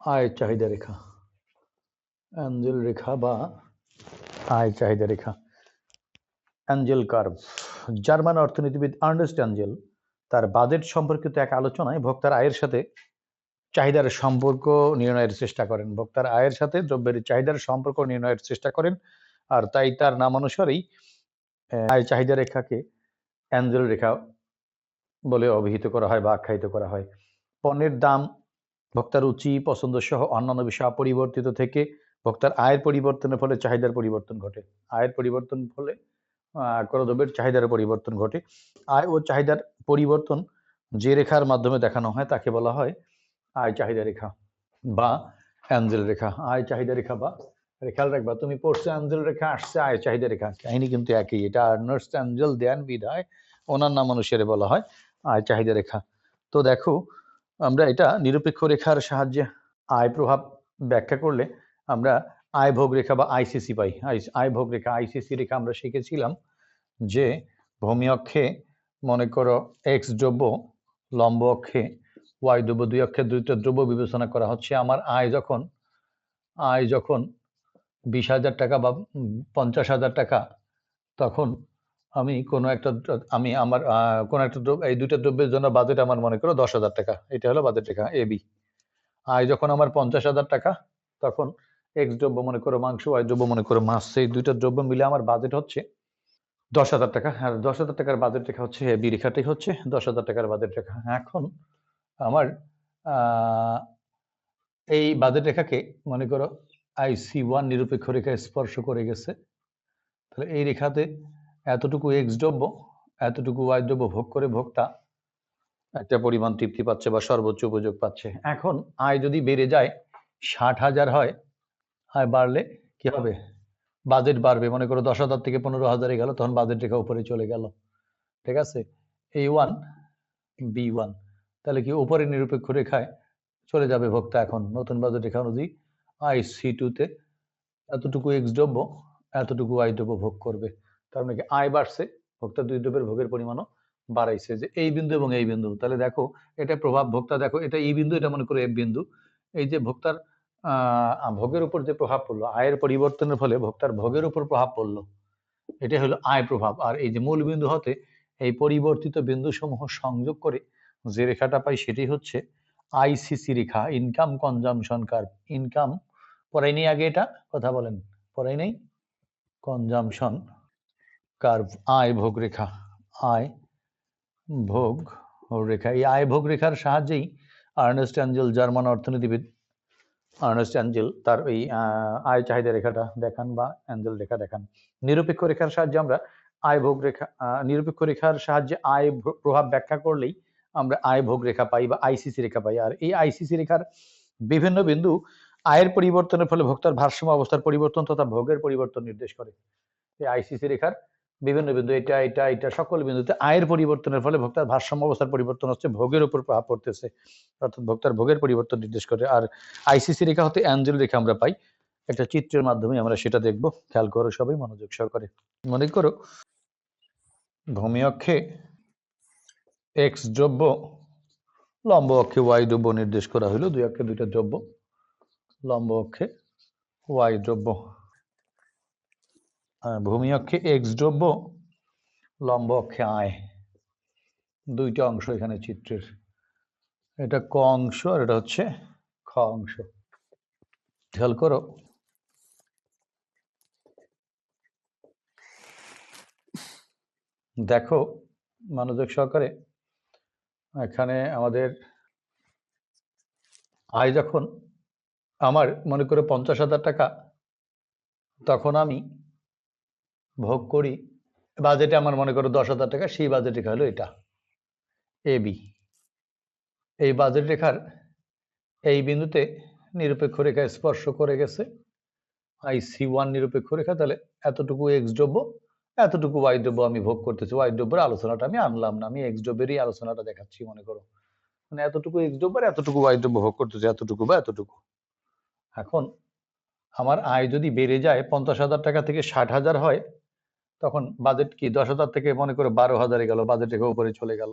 আয় চাহিদা রেখা। অ্যাঞ্জেল রেখা বা আয় চাহিদা রেখা। Engel curve. জার্মান অর্থনীতিবিদ আর্নেস্ট অ্যাঞ্জেল তার বাজেট সম্পর্কিত এক আলোচনায় ভোক্তার আয়ের সাথে চাহিদার সম্পর্ক নির্ণয়ের চেষ্টা করেন। ভোক্তার আয়ের সাথে দ্রব্যের চাহিদার সম্পর্ক নির্ণয়ের চেষ্টা করেন আর তাই তার নাম অনুসারেই আয় চাহিদা রেখাকে অ্যাঞ্জেল রেখা বলে অভিহিত করা হয় বা আখ্যায়িত করা হয়। পণ্যের দাম ভোক্তার রুচি পছন্দ সহ অন্যান্য বিষয় অপরিবর্তিত থেকে ভোক্তার আয়ের পরিবর্তনের ফলে চাহিদার পরিবর্তন ঘটে। আয়ের পরিবর্তন ফলে আহ, কোনো দ্রব্যের চাহিদার পরিবর্তন ঘটে। আয় ও চাহিদার পরিবর্তন যে রেখার মাধ্যমে দেখানো হয় তাকে বলা হয় আয় চাহিদা রেখা বা অ্যাঞ্জেল রেখা। আয় চাহিদা রেখা বা রেখাল রাখবা তুমি পড়ছো অ্যাঞ্জেল রেখা আসছে আয় চাহিদা রেখা। কাহিনী কিন্তু একই এটা নার্স অ্যাঞ্জেল দেন বিধায় ওনার নাম অনুসারে বলা হয় আয় চাহিদা রেখা। তো দেখো আমরা এটা নিরপেক্ষ রেখার সাহায্যে আয় প্রভাব ব্যাখ্যা করলে আমরা আয় ভোগ রেখা বা আইসিসি পাই। আয় ভোগ রেখা আইসিসি রেখা আমরা শিখেছিলাম যে ভূমি অক্ষে মনে করো এক্স দ্রব্য, লম্ব অক্ষে ওয়াই দ্রব্য, দুই অক্ষে দুইটা দ্রব্য বিবেচনা করা হচ্ছে। আমার আয় যখন আয় যখন বিশ হাজার টাকা বা পঞ্চাশ হাজার টাকা, তখন আমি কোনো একটা আমি আমার কোনো একটা দ্রব্য, এই দুইটা দ্রব্যের জন্য বাজেট আমার মনে করো দশ হাজার টাকা। এটা হলো বাজেট রেখা এ বি আয় যখন আমার পঞ্চাশ হাজার টাকা, তখন এক্স দ্রব্য মনে করো মাংস ওয়াই দ্রব্য মনে করো মাছ সেই দুইটা দ্রব্য মিলে আমার বাজেট হচ্ছে দশ হাজার টাকা। আর দশ হাজার টাকার বাজেট রেখা হচ্ছে বি রেখাটাই হচ্ছে দশ হাজার টাকার বাজেট রেখা এখন আমার এই বাজেট রেখাকে মনে করো আই সি ওয়ান নিরপেক্ষ রেখা স্পর্শ করে গেছে, তাহলে এই রেখাতে এতটুকু এক্স দ্রব্য, এতটুকু ওয়াই দ্রব্য ভোগ করে ভোক্তা, একটা পরিমাণ তৃপ্তি পাচ্ছে বা সর্বোচ্চ উপযোগ পাচ্ছে। এখন আয় যদি বেড়ে যায়, ষাট হাজার হয়, আয় বাড়লে কি হবে? বাজেট বাড়বে। মনে করো দশ হাজার থেকে পনেরো হাজারে গেল, তখন বাজেট রেখা উপরে চলে গেল। ঠিক আছে? এই ওয়ান বি ওয়ান তাহলে কি উপরে নিরপেক্ষ রেখায় চলে যাবে ভোক্তা এখন। নতুন বাজেট রেখা অনুযায়ী আই সি টুতে এতটুকু এক্স দ্রব্য, এতটুকু আই দ্রব্য ভোগ করবে। তার মানে কি? আয় বাড়ছে, ভোক্তা দুই দ্রব্যের ভোগের পরিমাণও বাড়াইছে যে এই বিন্দু এবং এই বিন্দু। তাহলে দেখো, এটা প্রভাব ভোক্তা, দেখো, এটা এই বিন্দু, এটা মনে করো এফ বিন্দু। এই যে ভোক্তার ভোগের উপর যে প্রভাব পড়ল, আয়ের পরিবর্তনের ফলে ভোক্তার ভোগের উপর প্রভাব পড়ল। এটা হলো আয় প্রভাব। আর এই যে মূল বিন্দু হতে এই পরিবর্তিত বিন্দু সমূহ সংযোগ করে যে রেখাটা পাই সেটি হচ্ছে আইসিসি রেখা ইনকাম কনজামশন কার্ভ ইনকাম পড়াই নেই আগে এটা, কথা বলেন। পড়াই নেই? কনজামশন কার্ভ আয় ভোগ রেখা আয় ভোগ রেখা। এই আয় ভোগ রেখার সাহায্যেই আর্নেস্ট অ্যাঞ্জেল জার্মান অর্থনীতিবিদ আর্নেস্ট অ্যাঞ্জেল তার ওই আয় চাহিদা রেখাটা দেখান বা অ্যাঞ্জেল রেখা দেখান। নিরপেক্ষ রেখার সাহায্যে আমরা আয় ভোগ রেখা নিরপেক্ষ রেখার সাহায্যে আয় প্রভাব ব্যাখ্যা করলেই আমরা আয় ভোগ রেখা পাই বা আইসিসি রেখা পাই। আর এই আইসিসি রেখার বিভিন্ন বিন্দু আয়ের পরিবর্তনের ফলে ভোক্তার ভারসাম্য অবস্থার পরিবর্তন তথা ভোগের পরিবর্তন নির্দেশ করে। এই আইসিসি রেখার বিভিন্ন বিন্দু, এটা এটা এটা, সকল বিন্দুতে আয়ের পরিবর্তনের ফলে ভোক্তার ভারসাম্য অবস্থার পরিবর্তন হচ্ছে, ভোগের উপর প্রভাব পড়তেছে। অর্থাৎ ভোক্তার ভোগের পরিবর্তন নির্দেশ করে। আর আইসিসি রেখা হতে অ্যাঞ্জেল রেখা আমরা পাই। একটা চিত্রের মাধ্যমে আমরা সেটা দেখব। খেয়াল করো সবাই, মনোযোগ সহকারে। মনে করো, ভূমি অক্ষে এক্স দ্রব্য, লম্ব অক্ষে ওয়াই দ্রব্য নির্দেশ করা হলো। দুই অক্ষে দুইটা দ্রব্য, লম্ব অক্ষে ওয়াই দ্রব্য। ভূমি অক্ষে এক্স দ্রব্য, লম্ব অক্ষে আয় দুইটা অংশ এখানে চিত্রের। এটা ক অংশ আর এটা হচ্ছে খ অংশ। খেয়াল করো। দেখো, মনোযোগ সহকারে, এখানে আমাদের আয় যখন আমার মনে করে পঞ্চাশ হাজার টাকা, তখন আমি ভোগ করি বাজেটে আমার মনে করো দশ হাজার টাকা, সেই বাজেট রেখা হলো এটা। এ বি এই বাজেট রেখার এই বিন্দুতে নিরপেক্ষ রেখা স্পর্শ করে গেছে। আই সি ওয়ান নিরপেক্ষ রেখা, তাহলে এতটুকু এক্স দ্রব্য, এতটুকু ওয়াই দ্রব্য আমি ভোগ করতেছি। ওয়াই দ্রব্যের আলোচনাটা আমি আনলাম না, আমি এক্স দ্রব্যেরই আলোচনাটা দেখাচ্ছি মনে করো। মানে এতটুকু এক্স দ্রব্য আর এতটুকু ওয়াই দ্রব্য ভোগ করতেছি, এতটুকু বা এতটুকু। এখন আমার আয় যদি বেড়ে যায়, পঞ্চাশ হাজার টাকা থেকে ষাট হাজার হয় তখন বাজেট কি? দশ হাজার থেকে মনে করে বারো হাজারে গেল বাজেট রেখে উপরে চলে গেল।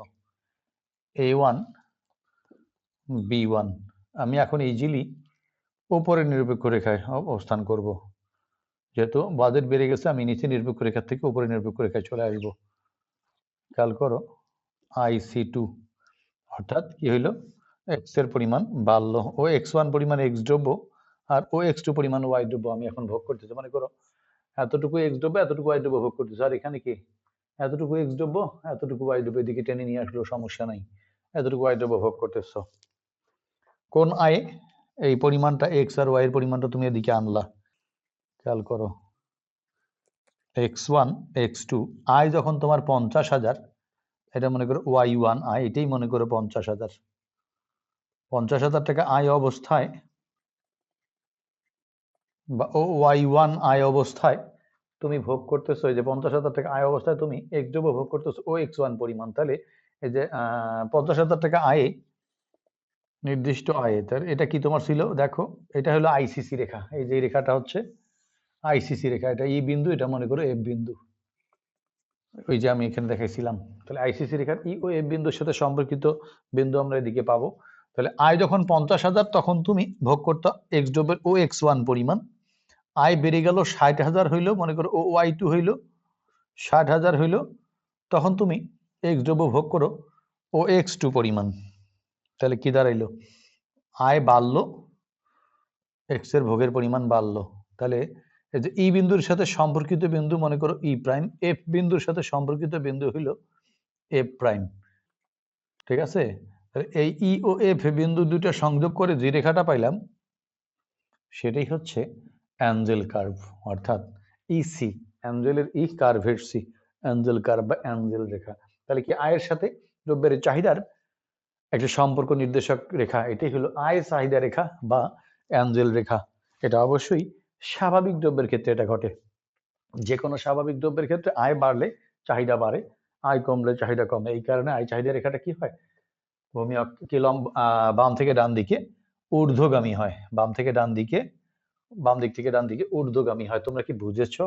এ ওয়ান বি ওয়ান আমি এখন ইজিলি উপরে নিরপেক্ষ রেখায় অবস্থান করব। যেহেতু বাজেট বেড়ে গেছে, আমি নিচে নিরপেক্ষ রেখার থেকে উপরে নিরপেক্ষ রেখায় চলে আসব। খেয়াল করো আইসি টু অর্থাৎ কি হইল? এক্সের পরিমাণ বাড়লো। ও এক্স ওয়ান পরিমাণ এক্স দ্রব্য আর ও এক্স টু পরিমাণ ওয়াই দ্রব্য আমি এখন ভোগ করতেছি। মনে করো এতটুকু এক্স দ্রব্য, এতটুকু ওয়াই দ্রব্য ভোগ করতেছি আর এখানে কি? এতটুকু এক্স দ্রব্য, এতটুকু ওয়াই দ্রব্য এদিকে টেনে নিয়ে আসলেও সমস্যা নাই। এতটুকু ওয়াই দ্রব্য ভোগ করতেছো। কোন আয়? এই পরিমাণটা এক্স আর ওয়াই এর পরিমাণটা তুমি এদিকে আনলা। খেয়াল করো। এক্স ওয়ান এক্স টু আয় যখন তোমার পঞ্চাশ হাজার, এটা মনে করো ওয়াই ওয়ান আয়, এটাই মনে করো পঞ্চাশ হাজার। পঞ্চাশ হাজার টাকা আয় অবস্থায় ওয়াই ওয়ান আয় অবস্থায় তুমি ভোগ করতেছো যে পঞ্চাশ হাজার টাকা আয় অবস্থায় তুমি এক্স ডবল ভোগ করতেছো, ও এক্স ওয়ান পরিমাণ। তাহলে এই যে পঞ্চাশ হাজার টাকা আয়ে, নির্দিষ্ট আয়ে তার এটা কি তোমার ছিল? দেখো, এটা হলো আইসিসি রেখা। এই যে রেখাটা হচ্ছে আইসিসি রেখা। এটা ই বিন্দু, এটা মনে করো এফ বিন্দু। ওই যে আমি এখানে দেখাইছিলাম। তাহলে আইসিসি রেখার ই ও এফ বিন্দুর সাথে সম্পর্কিত বিন্দু আমরা এদিকে পাবো। তাহলে আয় যখন পঞ্চাশ হাজার, তখন তুমি ভোগ করতে X double O X one পরিমাণ আয় বেড়ে গেল ষাট হাজার হইল, মনে করো ও ওয়াই টু হইল, ষাট হাজার হইল, তখন তুমি এক্স ডবল ভোগ করো, ও এক্স টু পরিমাণ। তাহলে কি দাঁড়াইলো? আয় বাড়লো এক্সের ভোগের পরিমাণ বাড়লো। তাহলে এই যে ই বিন্দুর সাথে সম্পর্কিত বিন্দু, মনে করো ই প্রাইম এফ বিন্দুর সাথে সম্পর্কিত বিন্দু হইল এফ প্রাইম ঠিক আছে? এই ই ও এফ বিন্দু দুটো সংযোগ করে যে রেখাটা পাইলাম, সেটাই হচ্ছে অ্যাঞ্জেল কার্ভ, অর্থাৎ ইসি অ্যাঞ্জেলের ই কার্ভের সি অ্যাঞ্জেল কার্ভ বা অ্যাঞ্জেল রেখা। তাহলে কি আয়ের সাথে দ্রব্যের চাহিদার একটা সম্পর্ক নির্দেশক রেখা, এটাই হলো আয় চাহিদা রেখা বা অ্যাঞ্জেল রেখা। এটা অবশ্যই স্বাভাবিক দ্রব্যের ক্ষেত্রে এটা ঘটে। যে কোনো স্বাভাবিক দ্রব্যের ক্ষেত্রে আয় বাড়লে চাহিদা বাড়ে, আয় কমলে চাহিদা কমে। এই কারণে আয় চাহিদা রেখাটা কি হয়? ভূমি কি লম্ব বাম থেকে ডান দিকে ঊর্ধ্বগামী হয়। বাম থেকে ডান দিকে বাম দিক থেকে ডান দিকে ঊর্ধ্বগামী হয় তোমরা কি বুঝেছ?